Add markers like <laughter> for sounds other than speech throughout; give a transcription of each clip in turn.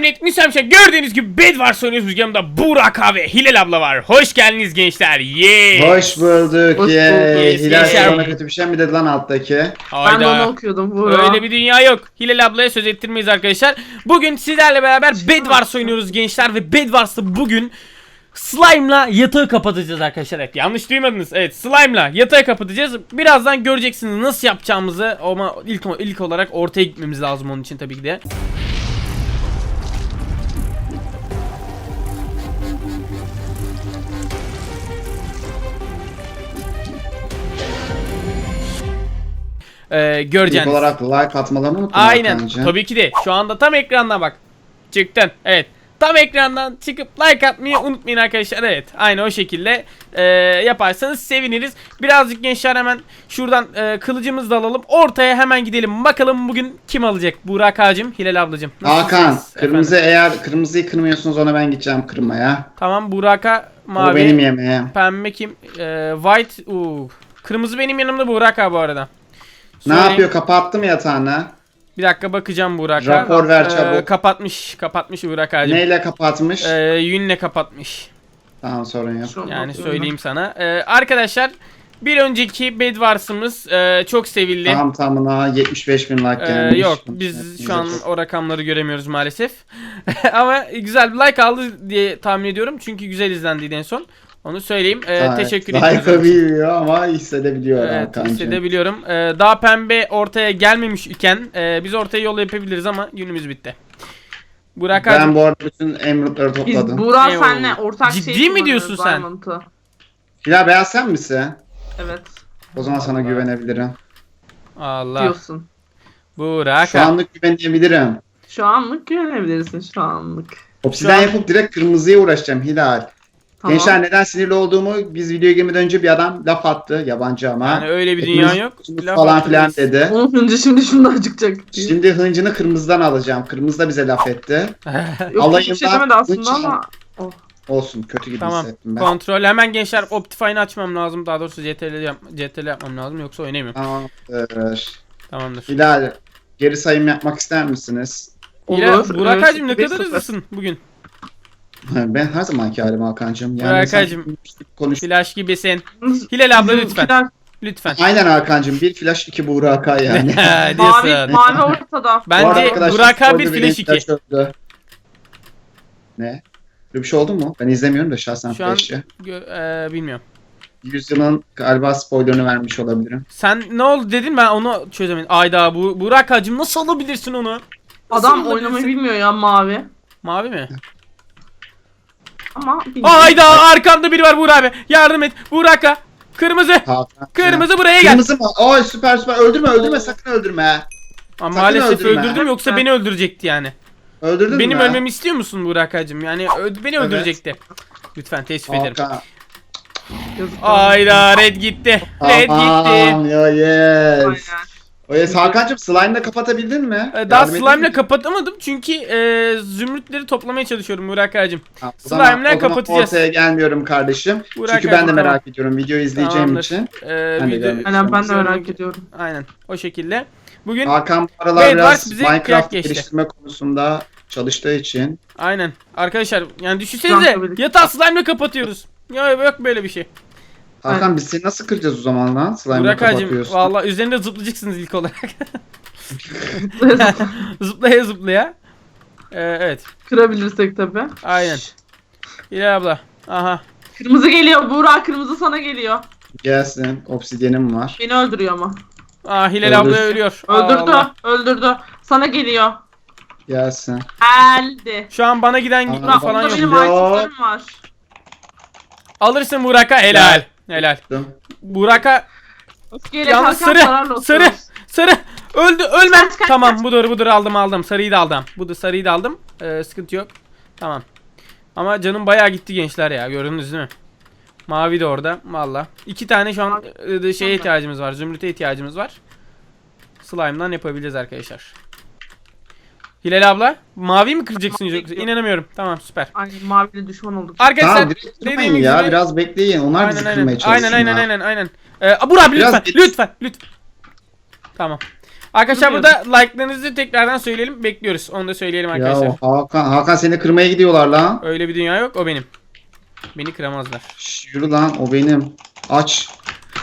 Selamünaleyküm Müsamşak. Gördüğünüz gibi Bedwars oynuyoruz. Bugün yanımda Burak abi ve Hilal abla var. Hoş geldiniz gençler. Yes. Hoş bulduk. Hoş bulduk. Hilal Yaşar. sana kötü bir şey mi dedi lan alttaki? Ben de onu okuyordum Buğra. Öyle bir dünya yok. Hilal ablaya söz ettirmeyiz arkadaşlar. Bugün sizlerle beraber Bedwars oynuyoruz gençler ve Bedwars'ta bugün Slime'la yatağı kapatacağız arkadaşlar. Evet, yanlış duymadınız. Evet, Slime'la yatağı kapatacağız. Birazdan göreceksiniz nasıl yapacağımızı. Ama ilk ilk olarak ortaya gitmemiz lazım onun için tabii ki de. Ee, İlk göreceğiniz. olarak like atmalarını unutma Aynen. Hakan'cığım. Tabii ki de. Şu anda tam ekranda bak. Çıktın. Evet. Tam ekrandan çıkıp like atmayı unutmayın arkadaşlar. Evet. Aynı o şekilde e, yaparsanız seviniriz. Birazcık gençler hemen şuradan e, kılıcımızı da alalım. Ortaya hemen gidelim. Bakalım bugün kim alacak? Burak Ağacım, Hilal ablacım. Hakan Nasılsınız kırmızı efendim? eğer kırmızıyı kırmıyorsunuz ona ben gideceğim kırmaya. Tamam Burak'a O mavi. benim yemeğim. Pembe kim? E, white. Uu. Kırmızı benim yanımda Burak abi bu arada. Ne yapıyor kapattım yatağını. Bir dakika bakacağım Burak'a. Rapor ver Ee, çabuk. kapatmış. Kapatmış Burak Ağacım. Neyle kapatmış? Ee, yünle kapatmış. Tamam sorun yok. Yani söyleyeyim sana. Ee, arkadaşlar bir önceki Bedwars'ımız e, çok sevildi. Tamam tamına 75 bin like Ee, gelmiş. yok biz şu an o rakamları göremiyoruz maalesef. <laughs> Ama güzel bir like aldı diye tahmin ediyorum. Çünkü güzel izlendiydi en son. Onu söyleyeyim. Ee, Evet, teşekkür Like ediyoruz. bilmiyor ama hissedebiliyor Evet hissedebiliyorum. Ee, daha pembe ortaya gelmemiş iken e, biz ortaya yol yapabiliriz ama günümüz bitti. Burak Ben abi bu arada bütün emeraldları Biz topladım. Buğra Eyvallah. senle ortak Ciddi şey mi diyorsun sen? Hilal beyaz sen misin? Evet O zaman sana Allah. güvenebilirim. Allah. diyorsun. Burak Şu abi. anlık güvenebilirim. Şu anlık güvenebilirsin şu anlık. Obsiden an- yapıp direkt kırmızıya uğraşacağım Hilal. Tamam. Gençler neden sinirli olduğumu biz videoya girmeden önce bir adam laf attı yabancı ama. Yani öyle bir dünya yok. Laf falan filan dedi. Onun önce şimdi şundan çıkacak. Şimdi hıncını kırmızıdan alacağım. Kırmızı da bize laf etti. <laughs> Yok hiçbir şey alayından demedi aslında bıçak- ama. Olsun kötü gibi Tamam. hissettim ben. Kontrol hemen gençler Optifine'ı açmam lazım. Daha doğrusu CTRL, yap CTRL yapmam lazım yoksa oynayamıyorum. Tamamdır. Tamamdır. Hilal geri sayım yapmak ister misiniz? Olur. Burak Hacım ne kadar hızlısın bugün. Ben her zamanki halim Hakan'cığım. Yani Hacım. konuş. Flash gibisin. Hilal abla lütfen. Lütfen. Aynen Hakan'cığım. Bir flash iki Burak <laughs> yani. Mavi, mavi ortada. Bence Burak bir flash 2. öldü. Ne? Böyle bir şey oldu mu? Ben izlemiyorum da şahsen Şu an flash'ı. gö- e, bilmiyorum. Yüzyılın galiba spoilerını vermiş olabilirim. Sen ne oldu dedin ben onu çözemedim. Ayda bu Burak Hacım nasıl alabilirsin onu? Nasıl Adam oynamayı bilmiyor ya mavi. Mavi mi? Ama bilmiyor. Ayda arkamda biri var Burak abi. Yardım et. Burak ha. Kırmızı. Hakan. Kırmızı buraya gel. Kırmızı mı? Oy süper süper. Öldürme öldürme sakın öldürme. Ama sakın maalesef öldürme. öldürdüm yoksa beni öldürecekti yani. Öldürdün Benim mü? ölmemi istiyor musun Burak Hacım? Yani ö- beni Evet. öldürecekti. Lütfen teessüf ederim. Hakan. Yazık. Ayda red gitti. Red gitti. Aman ya yes. Aynen. Yes Hakan'cığım slime'la kapatabildin mi? Ee, Daha Yardım slime'la mi? kapatamadım çünkü e, zümrütleri toplamaya çalışıyorum Burak. Ha, o zaman- slime'la o zaman kapatacağız. Ortaya gelmiyorum kardeşim. Burak Çünkü ben de Hacım, merak ediyorum videoyu izleyeceğim Tamamdır. için. Ee, Ben de video- görmek Aynen ben de merak ediyorum. Aynen o şekilde. Bugün Hakan bu aralar Evet, biraz bize kıyak Minecraft geçti. geliştirme konusunda çalıştığı için. aynen arkadaşlar yani düşünsenize yatağı slime'la kapatıyoruz. Ya yok böyle bir şey. Hakan Aynen. biz seni nasıl kıracağız o zaman lan? Slime'la Burak Hacım kapatıyorsun. valla üzerinde zıplayacaksınız ilk olarak. <laughs> zıplaya zıplaya. Ee, evet Kırabilirsek tabi. aynen. İlay abla. Aha. Kırmızı geliyor. Buğra kırmızı sana geliyor. Gelsin. Obsidyenim var. Beni öldürüyor ama. Aa Hilal abla ölüyor. Öldürdü. Allah. Öldürdü. Sana geliyor. Gelsin. Geldi. Şu an bana giden Aa, Burak falan onda yok. benim Yok. var. Alırsın Burak'a helal. Helal. Burak'a Öfkeyle Yalnız kalkan sarı, sarı. sarı öldü ölmem. Kaç, kaç, tamam kaç. budur budur aldım aldım. Sarıyı da aldım. Budur sarıyı da aldım. Ee, sıkıntı yok. Tamam. Ama canım bayağı gitti gençler ya gördünüz değil mi? Mavi de orada valla. İki tane şu an e, şeye ihtiyacımız var. Zümrüte ihtiyacımız var. Slime'dan yapabiliriz arkadaşlar. Hilal abla mavi mi kıracaksın Mavi yoksa? yok. İnanamıyorum. Tamam süper. Aynen maviyle düşman olduk. Arkadaşlar Tamam direkt dediğim durmayın gibi ya. Biraz bekleyin. Onlar bizi aynen kırmaya çalışsın. Aynen aynen ha. aynen aynen. Ee, Burak abi Biraz lütfen geç- lütfen lütfen. Tamam. Arkadaşlar burada like'larınızı tekrardan söyleyelim. Bekliyoruz. Onu da söyleyelim arkadaşlar. Ya Hakan, Hakan seni kırmaya gidiyorlar lan. Öyle bir dünya yok. O benim. Beni kıramazlar. Şş, yürü lan o benim. Aç.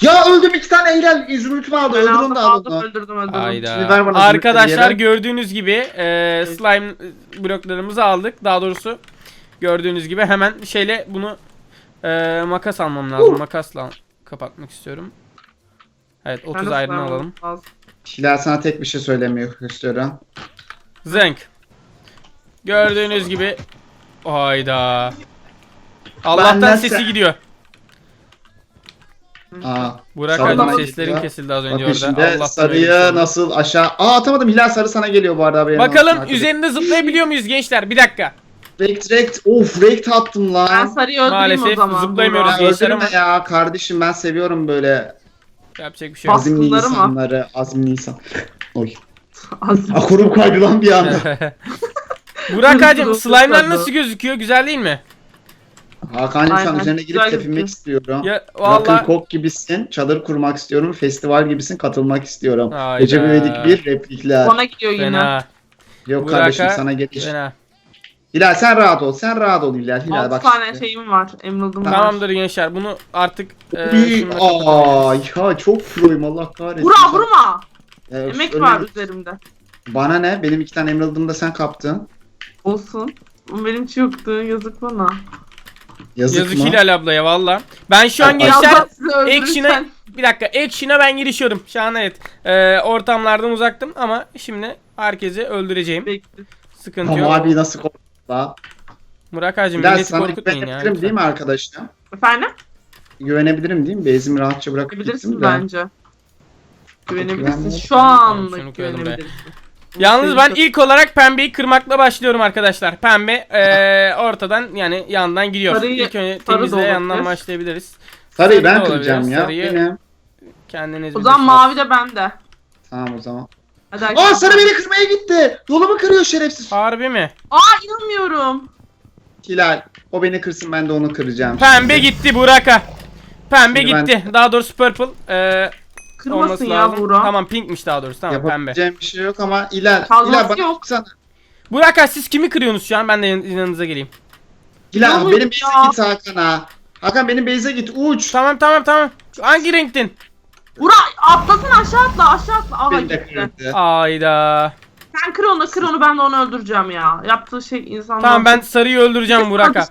Ya öldüm iki tane eğlel. Zümrütümü aldı. Ben Öldür aldım onu da aldım aldı. öldürdüm öldürdüm. Hayda. Şimdi ver bana Arkadaşlar zümrütleri gördüğünüz gibi e, slime bloklarımızı aldık. Daha doğrusu gördüğünüz gibi hemen şeyle bunu e, makas almam lazım. Uh. Makasla kapatmak istiyorum. Evet Ben 30 de ayrını slime alalım. Hilal sana tek bir şey söylemiyor istiyorum. Zenk. Gördüğünüz gibi hayda. Allah'tan Benden sesi sen- gidiyor. Aa. Burak Sallama abi seslerin gidiyor. kesildi az önce Bakın orada. şimdi Allah bir şey. nasıl aşağı... Aa atamadım. Hilal sarı sana geliyor bu arada. haberin olsun Bakalım arkadaşlar. üzerinde zıplayabiliyor muyuz gençler? Bir dakika. Rekt rekt. Of rekt attım Ben lan. sarıyı öldüreyim Maalesef o zaman. zıplayamıyoruz. Burak. Ya gençler öldürme ama- ya kardeşim ben seviyorum böyle Yapacak bir şey yok. Azimli Baskıları mı? insanları. Azimli insan. Oy. <laughs> Az- Akurum kaydı lan bir anda. <laughs> Burak <laughs> Dur, slime'lar nasıl gözüküyor? Güzel değil mi? Hakan'cığım şu an Aynen, üzerine girip güzel tepinmek gözüküyor. istiyorum. Ya Rock'ın valla kok gibisin. Çadır kurmak istiyorum. Festival gibisin. Katılmak istiyorum. Hayda. Recep İvedik bir replikler. Bana gidiyor yine. fena. Yok Burak'a kardeşim sana geliş. Fena. Hilal sen rahat ol. Sen rahat ol Hilal. Hilal 6 bak. tane şimdi. şeyim var. Emerald'ım var. Tamamdır gençler. Bunu artık e, şununla kapatabiliriz. Aa, ya çok proyum Allah kahretsin. Vurma vurma. Ee, Emek öyle- var üzerimde. Bana ne? Benim iki tane emerald'ımı da sen kaptın. Olsun. Benim hiç yoktu. Yazık bana. Yazık, Yazık mı? Hilal abla ya valla. Ben şu an gençler Action'a bir dakika Action'a ben girişiyorum. Şu an evet. E, ortamlardan uzaktım ama şimdi herkesi öldüreceğim. Bekle. Sıkıntı Ama yok. abi nasıl korktu la? Burak hacım Hilal milleti sana korkutmayın ya. güvenebilirim değil mi arkadaşlar? Efendim? Güvenebilirim değil mi? Bezimi rahatça bırakıp Güvenebilirsin gittim de. bence. Güvenebilirsin. Güvenmiyorum. Şu anlık Şunu koyalım be. güvenebilirsin. Yalnız ben ilk olarak pembeyi kırmakla başlıyorum arkadaşlar. Pembe e, ortadan yani yandan gidiyor. Sarıyı- İlk önce sarı da temizle olabilir. yandan başlayabiliriz. Sarıyı Sarı ben olabilir, kıracağım ya. sarıyı- Benim. Kendiniz O zaman bilirsiniz. mavi de bende. Tamam o zaman. Hadi Aa sarı beni kırmaya gitti. Yolumu kırıyor şerefsiz. Harbi mi? Aa inanmıyorum. Hilal. O beni kırsın ben de onu kıracağım. Pembe gitti Burak'a. Pembe Şimdi ben- gitti. Daha doğrusu purple. E, Kırmasın olması ya lazım. Buğra. Tamam pinkmiş daha doğrusu. Tamam pembe. Yapabileceğim bir şey yok ama Hilal. Kazması Hilal bak yok. sana. Burak ha, siz kimi kırıyorsunuz şu an? Ben de yan- yanınıza geleyim. Hilal Ne benim base'e ya? git Hakan'a. Hakan benim base'e git uç. Tamam tamam tamam. Hangi renktin? Burak atlasın aşağı atla aşağı atla. Aha Beni de gitti. kırdı. Ayda. Sen kır onu kır onu ben de onu öldüreceğim ya. Yaptığı şey insanlar. Tamam ben sarıyı öldüreceğim Burak'a.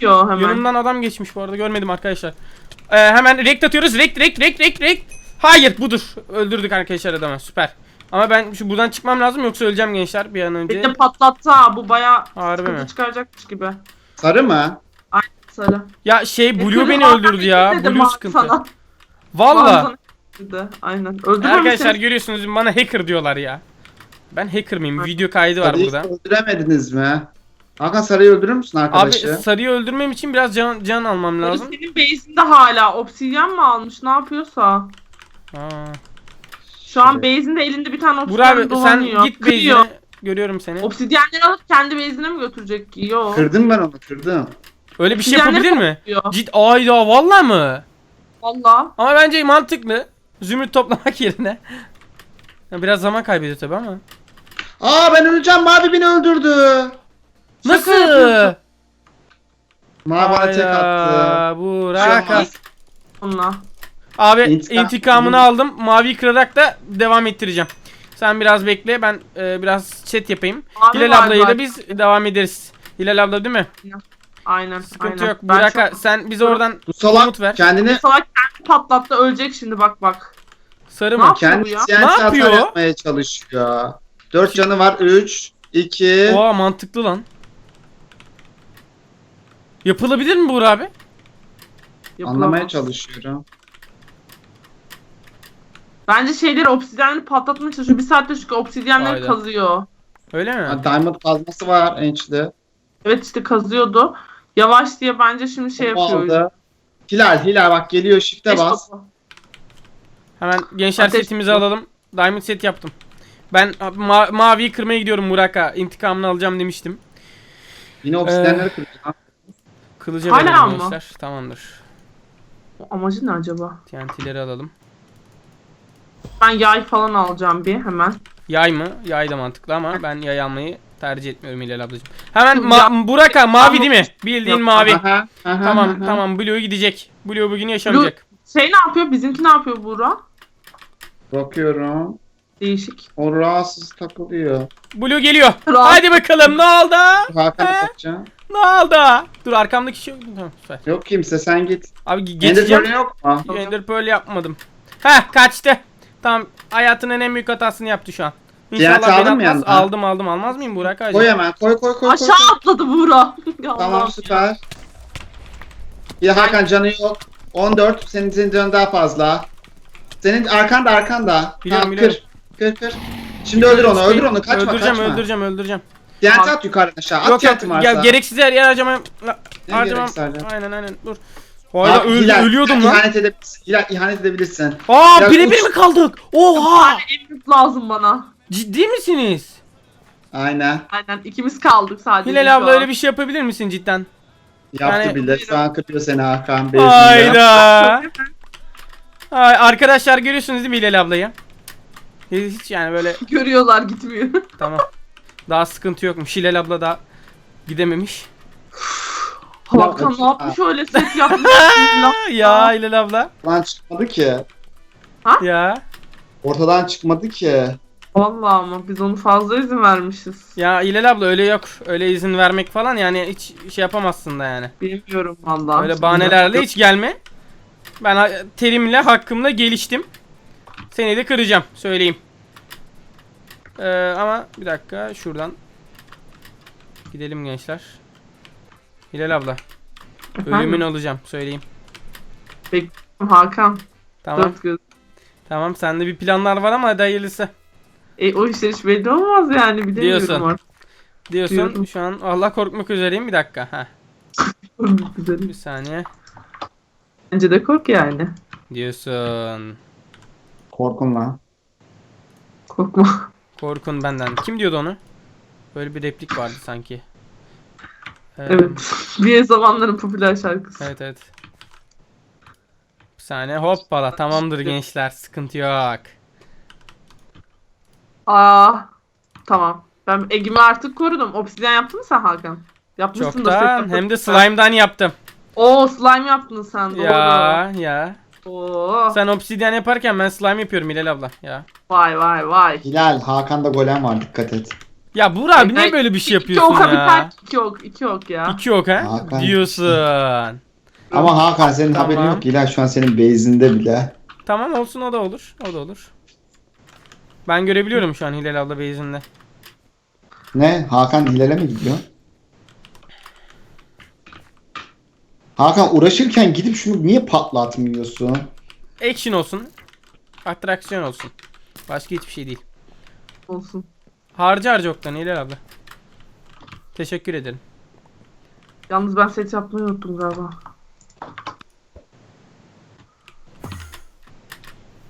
Diyor hemen. Yanımdan adam geçmiş bu arada görmedim arkadaşlar. Ee, hemen rekt atıyoruz. Rekt rekt rekt rekt rekt. Hayır budur. Öldürdük arkadaşlar adamı. Süper. Ama ben şu buradan çıkmam lazım yoksa öleceğim gençler bir an önce. Beni patlattı ha bu baya Harbi mi? sıkıntı çıkaracakmış gibi. Sarı mı? Sarı. Ya şey Blue Kırı beni öldürdü ya. Blue sıkıntı. sana. Valla. Aynen. Arkadaşlar Öldürmemişsin. görüyorsunuz bana hacker diyorlar ya. Ben hacker mıyım? Video kaydı var Sarıyı burada. öldüremediniz mi? Hakan sarıyı öldürür müsün Abi arkadaşı? sarıyı öldürmem için biraz can, can almam Sarı lazım. senin base'inde hala obsidyen mi almış ne yapıyorsa. Aa. Şu an Şöyle. base'inde elinde bir tane Burak obsidyen abi dolanıyor. sen git Kırıyor. base'ine. Görüyorum seni. Obsidyenleri alıp kendi base'ine mi götürecek ki? Yok. Kırdım ben onu kırdım. Öyle bir şey yapabilir mi? Cid ayda valla mı? Valla. Ama bence mantıklı. Zümrüt toplamak <laughs> yerine. Ya biraz zaman kaybediyor tabi ama. Aa ben öleceğim mavi beni öldürdü. Nasıl? yapıyorsun. Mavi bana tek attı. Burak. An- Onunla. Abi İntikam- intikamını aldım. Mavi kırarak da devam ettireceğim. Sen biraz bekle. Ben e, biraz chat yapayım. Abi Hilal var ablayla zaten. biz devam ederiz. Hilal abla değil mi? Aynen. Sıkıntı aynen. yok. Ben Burak çok- sen bize oradan Bu salak komut ver. kendini Bu salak kendi patlattı ölecek şimdi bak bak. Sarı Ne mı? yap- kendi ya? Ne hata yapıyor? yapmaya çalışıyor. 4 canı var. 3 2 Oha mantıklı lan. Yapılabilir mi Burak abi? Yapılamaz. Anlamaya çalışıyorum. Bence şeyleri obsidyenleri patlatmaya çalışıyor. Bir saatte çünkü obsidyenleri Hayda. kazıyor. Öyle mi? Ha, Diamond kazması var ençli. Evet işte kazıyordu. Yavaş diye bence şimdi şey Topu yapıyor. aldı. Hilal Hilal bak geliyor shift'e Beş bas. topu. Hemen gençler Ateş setimizi topu. alalım. Diamond set yaptım. Ben ma- maviyi kırmaya gidiyorum Burak'a. İntikamını alacağım demiştim. Yine obsidyenleri kıracağım. Kılıca Hala verelim mı? gençler. Tamamdır. Amacı ne acaba? TNT'leri alalım. Ben yay falan alacağım bir hemen. Yay mı? Yay da mantıklı ama ben yay almayı tercih etmiyorum Hilal ablacığım. Hemen ma- Burak ha, mavi değil mi? Bildiğin Yok, mavi. Aha, aha, Tamam aha. tamam Blue gidecek. Blue bugün yaşamayacak. Şey ne yapıyor? Bizimki ne yapıyor Buğra? Bakıyorum. Değişik. O rahatsız takılıyor. Blue geliyor. Rahat. Hadi bakalım ne oldu? Hakan'a He? bakacağım. Ne oldu? Dur arkamdaki şey Tamam süper. Yok kimse sen git. Abi ge- Ender geçeceğim. Pearl'ün yok mu? Ender Pearl yapmadım. Heh kaçtı. Tamam hayatının en büyük hatasını yaptı şu an. Diğer İnşallah aldın beni mı atmaz. yanına? Aldım aldım almaz mıyım Burak Hacı? Koy hemen. Koy koy koy. koy, Aşağı koy. atladı Buğra. <laughs> Tamam Allah'ım. süper. Ya Hakan canı yok. 14. Senin, senin canın daha fazla. Senin arkanda arkanda. Biliyorum, tamam, biliyorum. Kır. Kır kır. Şimdi öldür onu. Öldür onu. Kaçma öldüreceğim, kaçma. öldüreceğim öldüreceğim TNT Bak. at yukarı aşağı. At yok yok TNT varsa. ya, gereksiz yer yer harcamam. Ne Harcamam. gereksiz? Aynen aynen dur. Hayda Bak, öl- Hilal, ölüyordum lan. İhanet edebilirsin. Hilal ihanet edebilirsin. Aa birebir uç- mi kaldık? Oha! emrit lazım bana. Ciddi misiniz? Aynen. Aynen ikimiz kaldık sadece. Hilal abla öyle bir şey yapabilir misin cidden? Yaptı Yani- bile. Şu an kırıyor seni Hakan. Beyzinde. Hayda. Ay, arkadaşlar görüyorsunuz değil mi Hilal ablayı? Hiç yani böyle <laughs> Görüyorlar gitmiyor. tamam. Daha sıkıntı yokmuş. Hilal abla da gidememiş. Hakan ne yapmış öyle set <laughs> yapmış. Ya Hilal abla. Ortadan çıkmadı ki. Ya. Ortadan çıkmadı ki. Vallahi ama biz onu fazla izin vermişiz. Ya Hilal abla öyle yok. Öyle izin vermek falan yani hiç şey yapamazsın da yani. Bilmiyorum vallahi. Öyle bahanelerle hiç gelme. Ben ha- terimle hakkımla geliştim. Seni de kıracağım söyleyeyim. Ee, ama bir dakika şuradan gidelim gençler. Hilal abla Efendim? ölümün olacağım söyleyeyim. Hakan. Tamam Dört göz. tamam sende bir planlar var ama hadi hayırlısı. E, o işler hiç belli olmaz yani bilemiyorum Diyorsun. artık. Diyorsun Diyorum. şu an Allah korkmak üzereyim bir dakika. Heh, <laughs> bir saniye. Bence de kork yani. Diyorsun. Korkun lan. Korkma. Korkun benden. Kim diyordu onu? Böyle bir replik vardı sanki. Ee, Evet. <laughs> Bir zamanların popüler şarkısı. Evet evet. Bir saniye hoppala tamamdır gençler sıkıntı yok. Aa. Tamam. Ben Egim'i artık korudum. Obsidyen yaptın mı sen Hakan? Yapmışsın da Çoktan hem de slime'dan yaptım. Oo slime yaptın sen doğru. Ya ya. Oo. Sen obsidyen yaparken ben slime yapıyorum Hilal abla ya. Vay vay vay. Hilal Hakan'da golem var dikkat et. Ya Buğra abi niye böyle bir şey İki yapıyorsun ya? biter. İki ok. iki ok ya. İki yok ha? Hakan. Diyorsun. Ama Hakan senin Tamam. haberin yok. Hilal şu an senin base'inde bile. Tamam olsun o da olur. O da olur. Ben görebiliyorum şu an Hilal abla base'inde. Ne? Hakan Hilal'e mi gidiyor? Hakan uğraşırken gidip şunu niye patlatmıyorsun? Action olsun. Atraksiyon olsun. Başka hiçbir şey değil. Olsun. Harca harca oktan Hilal abla. Teşekkür ederim. Yalnız ben set yapmayı unuttum galiba.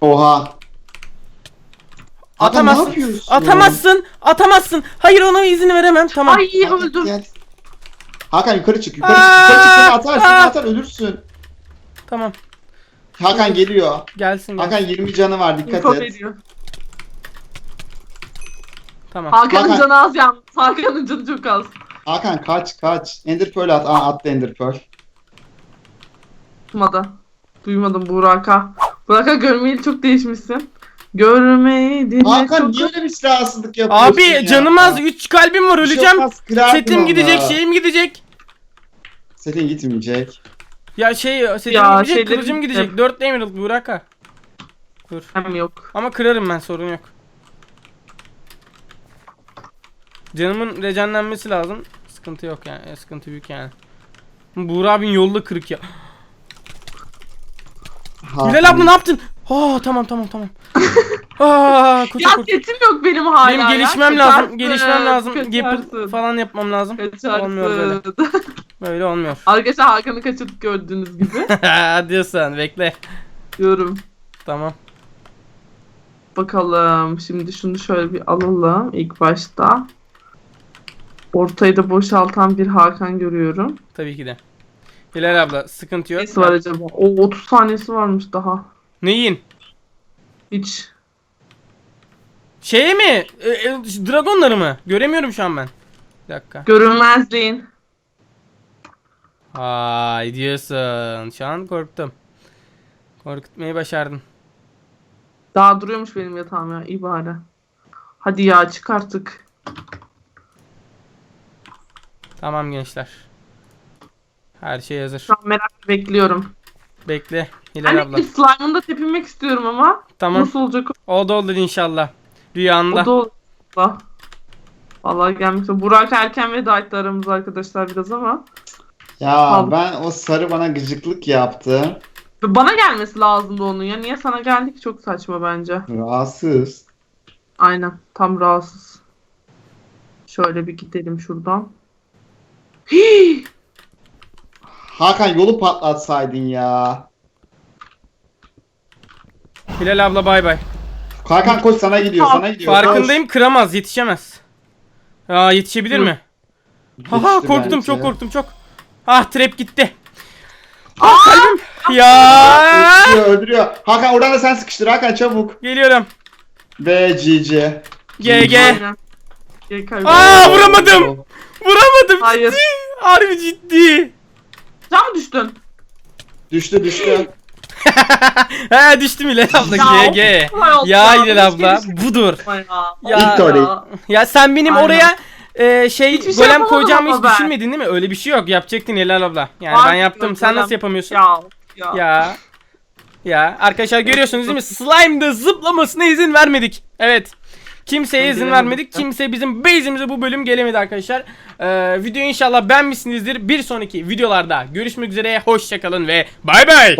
Oha. Atamazsın. yapıyorsun? Atamazsın. Atamazsın. Hayır ona izin veremem. Tamam. Ay Hakan, öldüm. gel. Hakan yukarı çık. Yukarı Aa! çık. Yukarı çık. Seni atar. Seni Aa! atar. Ölürsün. Tamam. Hakan geliyor. Gelsin. Hakan gelsin. 20 canı var. Dikkat Info et. veriyor. Tamam. Hakan'ın Hakan- canı az yalnız. Hakan'ın canı çok az. Hakan kaç kaç. Ender Pearl at. Aa attı Ender Pearl. Tutmadı. Duymadım Burak'a. Burak'a görmeyeli çok değişmişsin. Görmeyi dinle Hakan çok... niye öyle bir silahsızlık yapıyorsun Abi ya? canım az. 3 kalbim var. Bir şey Öleceğim. olmaz, Setim gidecek. Şeyim gidecek. Setin gitmeyecek. Ya şey setim Ya, gidecek. şeylerim Kılıcım gidecek. 4 Emerald Burak'a. Dur. Hem yok. Ama kırarım ben sorun yok. Canımın rejenlenmesi lazım. Sıkıntı yok yani. e, Sıkıntı büyük yani. Buğra abin yolda kırık ya. Hilal abla ne yaptın? Aa tamam tamam tamam. <laughs> Aa Ya koça. setim yok benim hala Benim ya. gelişmem Kaçarsın, lazım. Gelişmem lazım. Kaçarsın. falan yapmam lazım. Olmuyor böyle. Kaçarsın. <laughs> Böyle olmuyor. Arkadaşlar Hakan'ı kaçırdık gördüğünüz gibi. <laughs> Diyorsun bekle. Diyorum. Tamam. Bakalım. Şimdi şunu şöyle bir alalım ilk başta. Ortayı da boşaltan bir Hakan görüyorum. Tabii ki de. Hilal abla sıkıntı yok. Nesi var acaba? O 30 saniyesi varmış daha. Neyin? Hiç. Şey mi? E, e, dragonları mı? Göremiyorum şu an ben. Bir dakika. Görünmezliğin. Ay diyorsun. Şu an korktum. Korkutmayı başardın. Daha duruyormuş benim yatağım ya. İyi bari. Hadi ya çık artık. Tamam gençler. Her şey hazır. Şu an merakla bekliyorum. Bekle Hilal Hani abla. bir slime'ını da tepinmek istiyorum ama. Tamam. Nasıl olacak o? O da olur inşallah. Rüyanda. O da olur. Allah. Vallahi gelmiş. Burak erken veda etti aramızda arkadaşlar biraz ama. Ya Aldım. ben o sarı bana gıcıklık yaptı. Bana gelmesi lazımdı onun ya. Niye sana geldi ki çok saçma bence. Rahatsız. Aynen. Tam rahatsız. Şöyle bir gidelim şuradan. Hii! Hakan yolu patlatsaydın ya. Hilal abla bay bay. Hakan koş sana gidiyor sana gidiyor. Farkındayım kıramaz yetişemez. Aa yetişebilir Hı. mi? Haha korktum bence. çok korktum çok. Ah trap gitti. Ah kalbim. Ya Öldürüyor öldürüyor. Hakan oradan da sen sıkıştır Hakan çabuk. geliyorum. Ve GG. GG. Aynen. Kaybol. Aa vuramadım. Vuramadım Hayır. ciddi. Harbi ciddi. Can mı düştün? Düştü düştü. <laughs> He düştüm Hilal abla Ya, GG. Ya. Hilal abla şey budur. Ya. Ya- Victory. Ya sen benim Aynen. oraya e, şey Hiçbir şey golem yapamadım koyacağımı hiç ama ben. düşünmedin değil mi? Öyle bir şey yok. Yapacaktın Hilal abla. Yani Var ben mı yaptım. yok Sen golem? nasıl yapamıyorsun? Ya. Ya. Ya. Ya arkadaşlar görüyorsunuz değil mi? <laughs> Slime'da zıplamasına izin vermedik. Evet. Kimseye izin vermedik. Kimse bizim base'imize bu bölüm gelemedi arkadaşlar. Ee, videoyu inşallah beğenmişsinizdir. Bir sonraki videolarda görüşmek üzere. Hoşçakalın ve bay bay.